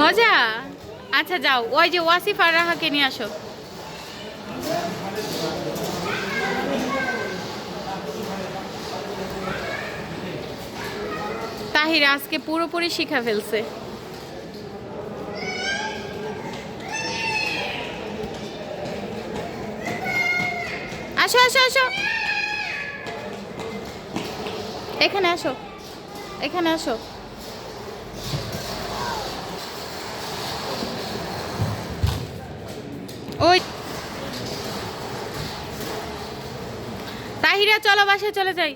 মজা? আচ্ছা যাও। ওই যে ওয়াসিফ আর রাহাকে নিয়ে আসো। তাহির আজকে পুরোপুরি শিখা ফেলছে। আসো আসো আসো। এখানে আসো। এখানে আসো ওই তাহিরা চলো বাসায় চলে যাই।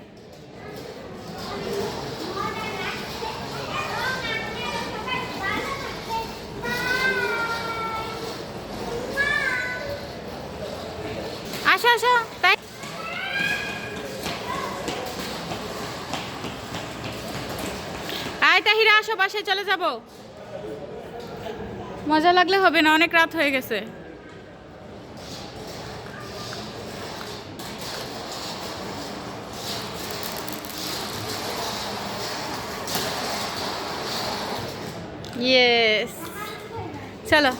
আসো আসো, তাই তাহিরা, আসো, বাসায় চলে যাব। মজা লাগলে হবে না, অনেক রাত হয়ে গেছে। ইয়েস চলো।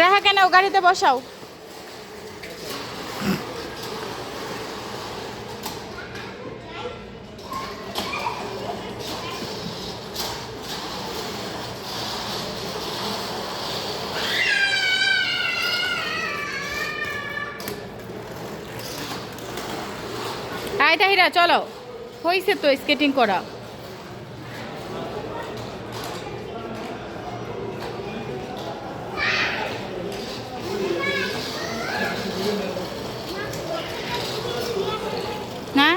রাহা কেন গাড়িতে বসাও? আয় তাহিরা চলো। হয়েছে তো স্কেটিং করা না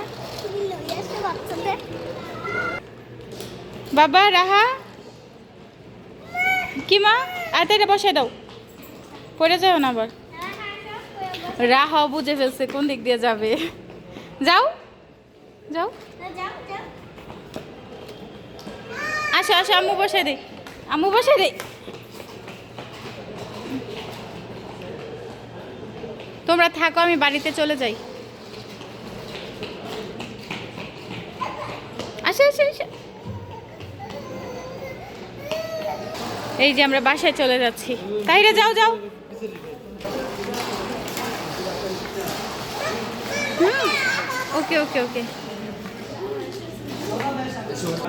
বাবা, রাহা। কি মা? এটা বসাই দাও। পড়ে যাও না আবার। রাহাও বুঝে ফেলছে, কোন দিক দিয়ে যাবে। যাও। যাও। আসো আসো, আম্মু বসে দে। আম্মু বসে দে। তোমরা থাকো, আমি বাড়িতে চলে যাই। আসো আসো আসো। এই যে আমরা বাসায় চলে যাচ্ছি। তাইরে যাও যাও। ওকে ওকে ওকে।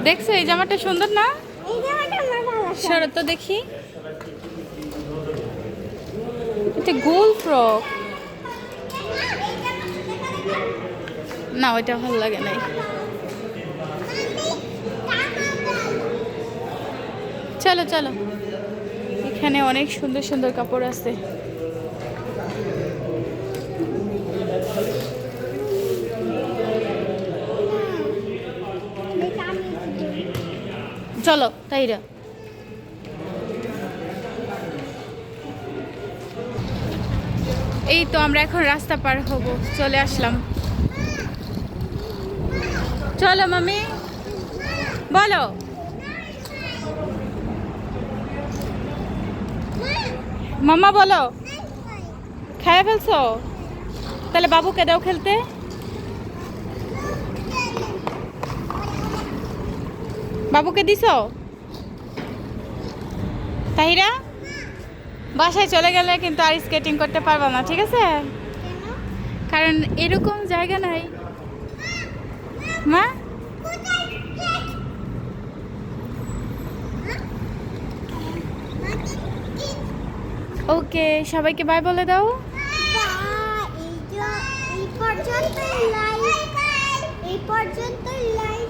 দেখছ, এই জামাটা সুন্দর না? শরৎ তো দেখি। গোল ফ্রক। না, ওইটা ভালো লাগে নাই। চলো চলো। এখানে অনেক সুন্দর সুন্দর কাপড় আছে। চলো, তাইরা। এই তো আমরা এখন রাস্তা পার হব, চলে আসলাম। চলো, মামি। বলো। মামা বলো। খেয়ে ফেলছো? তাহলে বাবুকে দাও খেলতে। বাবুকে দিছো? তাহিরা? বাসায় চলে গেলে কিন্তু আর স্কেটিং করতে পারব না ঠিক আছে? কারণ এরকম জায়গা নাই। মা? ওকে সবাইকে বাই বলে দাও। এই পর্যন্ত লাইভ এই পর্যন্ত লাইভ